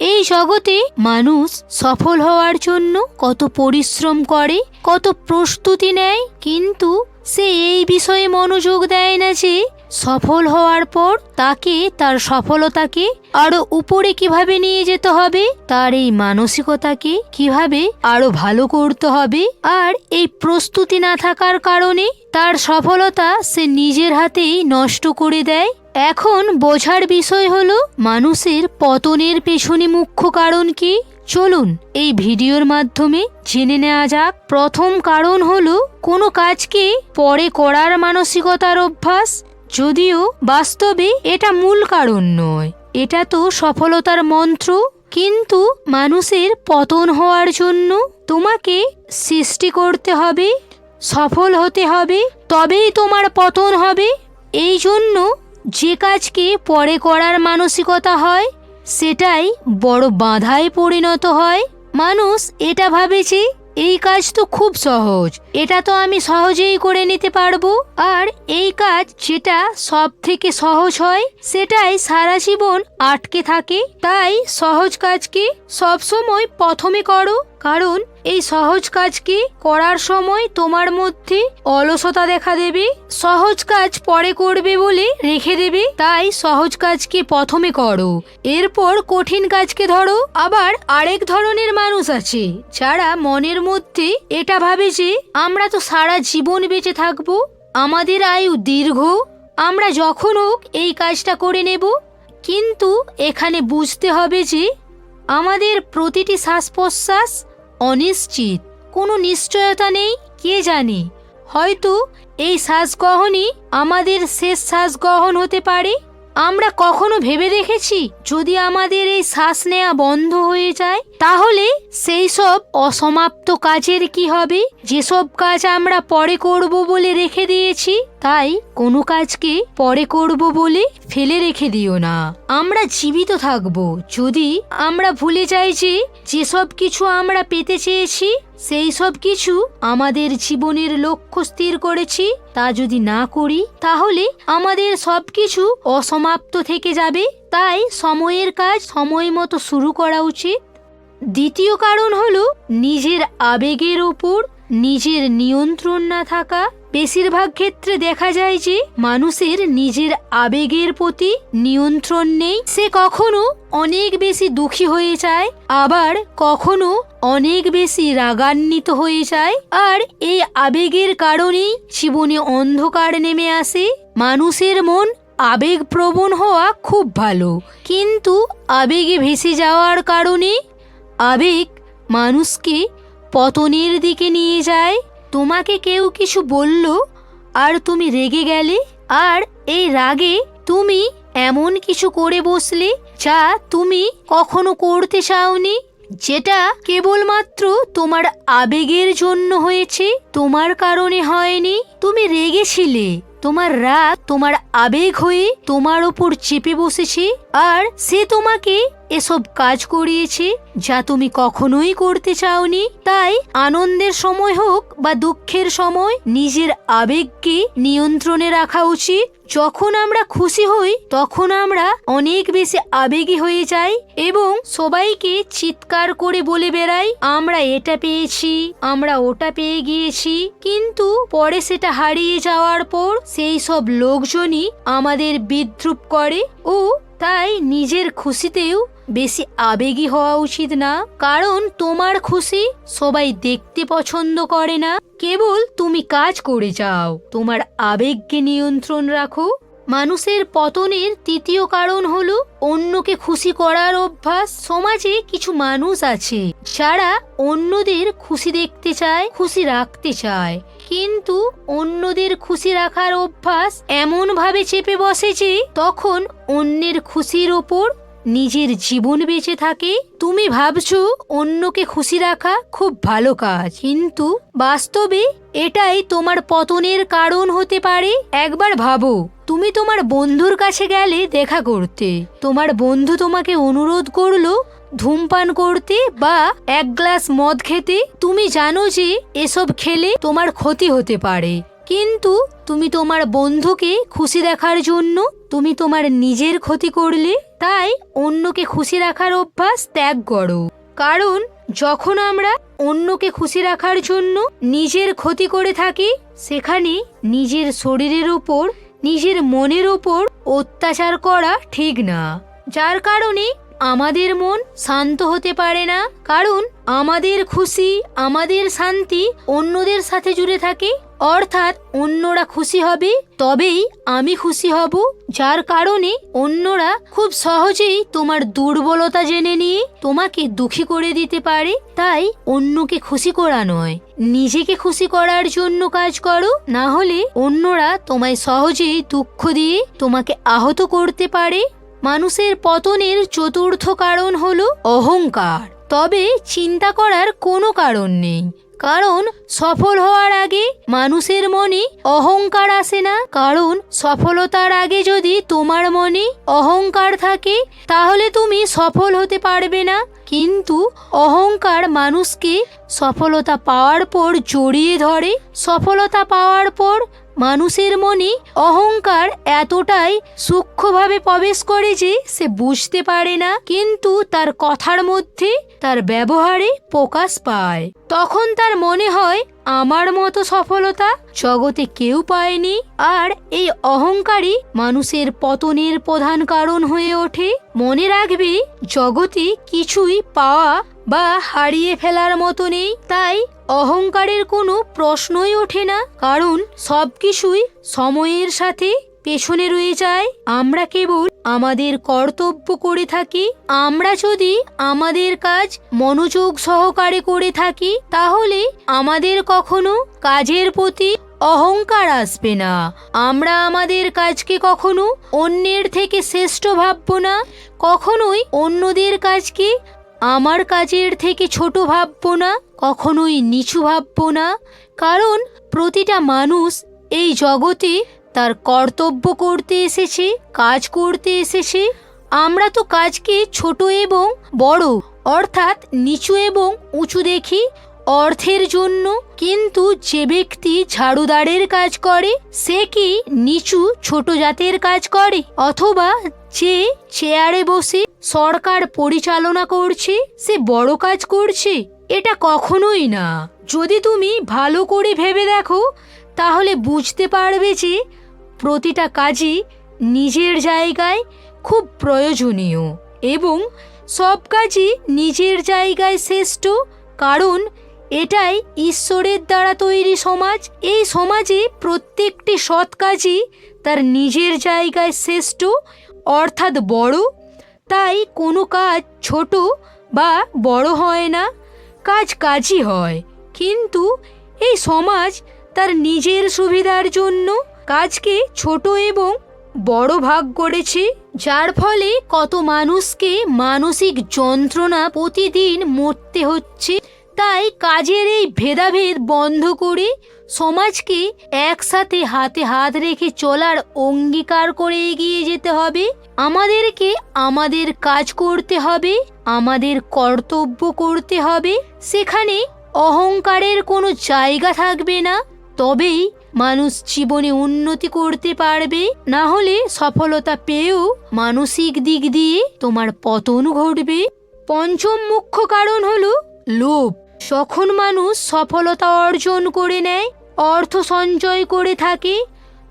এই জগতে মানুষ সফল হওয়ার জন্য কত পরিশ্রম করে, কত প্রস্তুতি নেয়, কিন্তু সে এই বিষয়ে মনোযোগ দেয় না যে সফল হওয়ার পর তাকে, তার সফলতাকে আরও উপরে কীভাবে নিয়ে যেতে হবে, তার এই মানসিকতাকে কীভাবে আরও ভালো করতে হবে, আর এই প্রস্তুতি না থাকার কারণে তার সফলতা সে নিজের হাতেই নষ্ট করে দেয়। এখন বোঝার বিষয় হলো মানুষের পতনের পেছনে মুখ্য কারণ কি? চলুন এই ভিডিওর মাধ্যমে জেনে নেওয়া যাক। প্রথম কারণ হলো কোনো কাজকে পরে করার মানসিকতার অভ্যাস। যদিও বাস্তবে এটা মূল কারণ নয়। এটা তো সফলতার মন্ত্র। কিন্তু মানুষের পতন হওয়ার জন্য তোমাকে সৃষ্টি করতে হবে, সফল হতে হবে, তবেই তোমার পতন হবে। এই জন্য যে কাজকে পরে করার মানসিকতা হয়, সেটাই বড় বাধায় পরিণত হয়। মানুষ এটা ভাবে যে এই কাজ তো খুব সহজ, এটা তো আমি সহজেই করে নিতে পারব। আর এই কাজ যেটা সব থেকে সহজ হয়, সেটাই সারা জীবন আটকে থাকে। তাই সহজ কাজকে সবসময় প্রথমে করো। কারণ এই সহজ কাজকে করার সময় তোমার মধ্যে অলসতা দেখা দেবে। সহজ কাজ পরে করবে বলে রেখে দেবে। তাই সহজ কাজকে প্রথমে করো। এরপর কঠিন কাজকে ধরো। আবার আরেক ধরনের মানুষ আছে, যারা মনের মধ্যে এটা ভাবে যে, আমরা তো সারা জীবন বেঁচে থাকব। আমাদের আয়ু দীর্ঘ। আমরা যখন হোক এই কাজটা করে নেব। কিন্তু এখানে বুঝতে হবে যে, আমাদের প্রতিটি শ্বাস প্রশ্বাস অনিশ্চিত। কোনো নিশ্চয়তা নেই, কে জানে? হয়তো এই শ্বাসগ্রহণই আমাদের শেষ শ্বাসগ্রহণ হতে পারে। আমরা কখনো ভেবে দেখেছি, যদি আমাদের এই শ্বাস নেওয়া বন্ধ হয়ে যায়, তাহলে সেই সব অসমাপ্ত কাজের কি হবে? যেসব কাজ আমরা পরে করব বলে রেখে দিয়েছি তাই কোনো কাজকে পরে করব বলে ফেলে রেখে দিও না। আমরা জীবিত থাকব। যদি আমরা ভুলে যাই যে যেসব কিছু আমরা পেতে চেয়েছি, সেই সব কিছু আমাদের জীবনের লক্ষ্য স্থির করেছি, তা যদি না করি, তাহলে আমাদের সব কিছু অসমাপ্ত থেকে যাবে। তাই সময়ের কাজ সময় মতো শুরু করা উচিত। দ্বিতীয় কারণ হলো নিজের আবেগের ওপর নিজের নিয়ন্ত্রণ না থাকা। বেশিরভাগ ক্ষেত্রে দেখা যায় যে মানুষের নিজের আবেগের প্রতি নিয়ন্ত্রণ নেই। সে কখনো অনেক বেশি দুঃখী হয়ে যায়, আবার কখনো অনেক বেশি রাগান্বিত হয়ে যায়। আর এই আবেগের কারণেই জীবনে অন্ধকার নেমে আসে। মানুষের মন আবেগপ্রবণ হওয়া খুব ভালো। কিন্তু আবেগে ভেসে যাওয়ার কারণে আবেগ মানুষকে পতনের দিকে নিয়ে যায়। তোমাকে কেউ কিছু বলল? আর তুমি রেগে গেলে? আর এই রাগে তুমি এমন কিছু করে বসলে যা তুমি কখনো করতে চাওনি? যেটা কেবলমাত্র তোমার আবেগের জন্য হয়েছে, তোমার কারণে হয়নি। তুমি রেগেছিলে তোমার রাগ, তোমার আবেগ হয়ে তোমার ওপর চেপে বসেছে। আর সে তোমাকে এসব কাজ করিয়েছি যা তুমি কখনোই করতে চাওনি। তাই আনন্দের সময় হোক বা দুঃখের সময়, নিজের আবেগকে নিয়ন্ত্রণে রাখা উচিত। যখন আমরা খুশি হই, তখন আমরা অনেক বেশি আবেগী হয়ে যাই এবং সবাইকে চিৎকার করে বলে বেড়াই, আমরা এটা পেয়েছি, আমরা ওটা পেয়ে গিয়েছি। কিন্তু পরে সেটা হারিয়ে যাওয়ার পর সেই সব লোকজনই আমাদের বিদ্রুপ করে ও তাই নিজের খুশিতেও বেশি আবেগী হওয়া উচিত না। কারণ তোমার খুশি সবাই দেখতে পছন্দ করে না। কেবল তুমি কাজ করে যাও। তোমার আবেগকে নিয়ন্ত্রণ রাখো। মানুষের পতনের তৃতীয় কারণ হলো অন্যকে খুশি করার অভ্যাস। সমাজে কিছু মানুষ আছে যারা অন্যদের খুশি দেখতে চায়, খুশি রাখতে চায়। কিন্তু অন্যদের খুশি রাখার অভ্যাস এমন ভাবে চেপে বসে যে তখন অন্যের খুশির ওপর নিজের জীবন বেঁচে থাকে? তুমি ভাবছ অন্যকে খুশি রাখা খুব ভালো কাজ, কিন্তু বাস্তবে এটাই তোমার পতনের কারণ হতে পারে? একবার ভাবো, তুমি তোমার বন্ধুর কাছে গেলে দেখা করতে, তোমার বন্ধু তোমাকে অনুরোধ করল ধূমপান করতে বা এক গ্লাস মদ খেতে, তুমি জানো যে এসব খেলে তোমার ক্ষতি হতে পারে, কিন্তু তুমি তোমার বন্ধুকে খুশি দেখার জন্য তুমি তোমার নিজের ক্ষতি করলে, তাই অন্যকে খুশি রাখার অভ্যাস ত্যাগ করো। কারণ, যখন আমরা অন্যকে খুশি রাখার জন্য নিজের ক্ষতি করে থাকি, সেখানে নিজের শরীরের ওপর, নিজের মনের ওপর অত্যাচার করা ঠিক না। যার কারণে আমাদের মন শান্ত হতে পারে না। কারণ, আমাদের খুশি, আমাদের শান্তি অন্যদের সাথে জুড়ে থাকে অর্থাৎ অন্যরা খুশি হবে, তবেই আমি খুশি হব, যার কারণে অন্যরা খুব সহজেই তোমার দুর্বলতা জেনে নিয়ে তোমাকে দুঃখী করে দিতে পারে। তাই অন্যকে খুশি করা নয়। নিজেকে খুশি করার জন্য কাজ করো, না হলে অন্যরা তোমায় সহজেই দুঃখ দিয়ে তোমাকে আহত করতে পারে। মানুষের পতনের চতুর্থ কারণ হলো অহংকার। তবে চিন্তা করার কোনো কারণ নেই। কারণ সফল হওয়ার আগে মানুষের মনে অহংকার আসে না। কারণ সফলতার আগে যদি তোমার মনে অহংকার থাকে, তাহলে তুমি সফল হতে পারবে না। কিন্তু অহংকার মানুষকে সফলতা পাওয়ার পর জড়িয়ে ধরে। সফলতা পাওয়ার পর মানুষের মনে অহংকার এতটাই সূক্ষ্মভাবে প্রবেশ করে যে সে বুঝতে পারে না, কিন্তু তার কথার মধ্যে তার ব্যবহারে প্রকাশ পায়। তখন তার মনে হয়, আমার মতো সফলতা জগতে কেউ পায়নি। আর এই অহংকারই মানুষের পতনের প্রধান কারণ হয়ে ওঠে। মনে রাখবে, জগতে কিছুই পাওয়া বা হারিয়ে ফেলার মতো নেই, তাই অহংকারের কোনো প্রশ্নই ওঠে না, কারণ সব কিছুই সময়ের সাথে পেছনে রয়ে যায়। আমরা কেবল আমাদের কর্তব্য করে থাকি। আমরা যদি আমাদের কাজ মনোযোগ সহকারে করে থাকি, তাহলে আমাদের কখনো কাজের প্রতি অহংকার আসবে না। আমরা আমাদের কাজকে কখনো অন্যের থেকে শ্রেষ্ঠ ভাবব না। কখনোই অন্যদের কাজকে আমার কাজের থেকে ছোট ভাববো না, কখনোই নিচু ভাববো না, কারণ প্রতিটা মানুষ এই জগতে তার কর্তব্য করতে এসেছে, কাজ করতে এসেছে। আমরা তো কাজকে ছোট এবং বড়, অর্থাৎ নিচু এবং উঁচু দেখি অর্থের জন্য কিন্তু যে ব্যক্তি ঝাড়ুদারের কাজ করে, সে কি নিচু ছোট জাতের কাজ করে? অথবা যে চেয়ারে বসে সরকার পরিচালনা করছে, সে বড় কাজ করছে? এটা কখনোই না। যদি তুমি ভালো করে ভেবে দেখো, তাহলে বুঝতে পারবে যে প্রতিটা কাজই নিজের জায়গায় খুব প্রয়োজনীয় এবং সব কাজই নিজের জায়গায় শ্রেষ্ঠ, কারণ এটাই ঈশ্বরের দ্বারা তৈরি সমাজ। এই সমাজে প্রত্যেকটি সৎ কাজই তার নিজের জায়গায় শ্রেষ্ঠ, অর্থাৎ বড়। তাই কোনো কাজ ছোট বা বড় হয় না, কাজ কাজই হয়। কিন্তু এই সমাজ তার নিজের সুবিধার জন্য কাজকে ছোট এবং বড় ভাগ করেছে, যার ফলে কত মানুষকে মানসিক যন্ত্রণা প্রতিদিন মরতে হচ্ছে। তাই কাজের এই ভেদাভেদ বন্ধ করে সমাজকে একসাথে হাতে হাত রেখে চলার অঙ্গীকার করে এগিয়ে যেতে হবে। আমাদেরকে আমাদের কাজ করতে হবে, আমাদের কর্তব্য করতে হবে। সেখানে অহংকারের কোনো জায়গা থাকবে না, তবেই মানুষ জীবনে উন্নতি করতে পারবে। না হলে সফলতা পেয়েও মানসিক দিক দিয়ে তোমার পতন ঘটবে। পঞ্চম মুখ্য কারণ হলো লোভ। যখন মানুষ সফলতা অর্জন করে নেয়, অর্থ সঞ্চয় করে থাকে।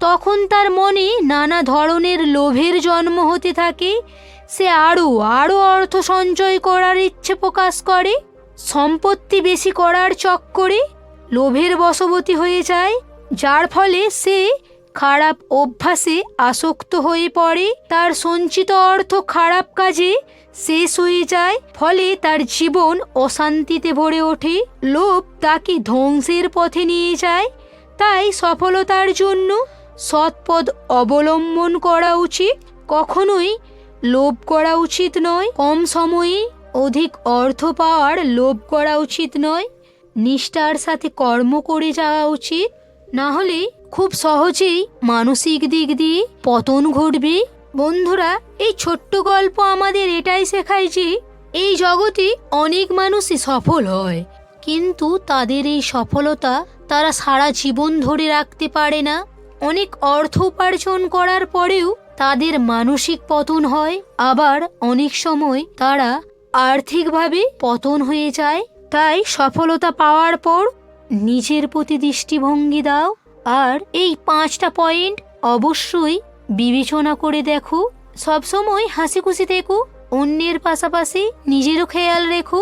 তখন তার মনে নানা ধরনের লোভের জন্ম হতে থাকে। সে আরও আরও অর্থ সঞ্চয় করার ইচ্ছে প্রকাশ করে। সম্পত্তি বেশি করার চক্করে লোভের বশবতী হয়ে যায়, যার ফলে সে খারাপ অভ্যাসে আসক্ত হয়ে পড়ে। তার সঞ্চিত অর্থ খারাপ কাজে শেষ হয়ে যায়, ফলে তার জীবন অশান্তিতে ভরে ওঠে। লোভ তাকে ধ্বংসের পথে নিয়ে যায়। তাই সফলতার জন্য সৎপথ অবলম্বন করা উচিত। কখনোই লোভ করা উচিত নয়। কম সময়ে অধিক অর্থ পাওয়ার লোভ করা উচিত নয়। নিষ্ঠার সাথে কর্ম করে যাওয়া উচিত। না হলে খুব সহজেই মানসিক দিক দিয়ে পতন ঘটবে। বন্ধুরা, এই ছোট্ট গল্প আমাদের এটাই শেখায় যে এই জগতে অনেক মানুষই সফল হয়। কিন্তু তাদের এই সফলতা তারা সারা জীবন ধরে রাখতে পারে না। অনেক অর্থ উপার্জন করার পরেও তাদের মানসিক পতন হয়। আবার অনেক সময় তারা আর্থিকভাবে পতন হয়ে যায়। তাই সফলতা পাওয়ার পর নিজের প্রতি দৃষ্টিভঙ্গি দাও। আর এই পাঁচটা পয়েন্ট অবশ্যই বিবেচনা করে দেখো সবসময় হাসি খুশি থেকো অন্যের পাশাপাশি নিজেরও খেয়াল রেখো।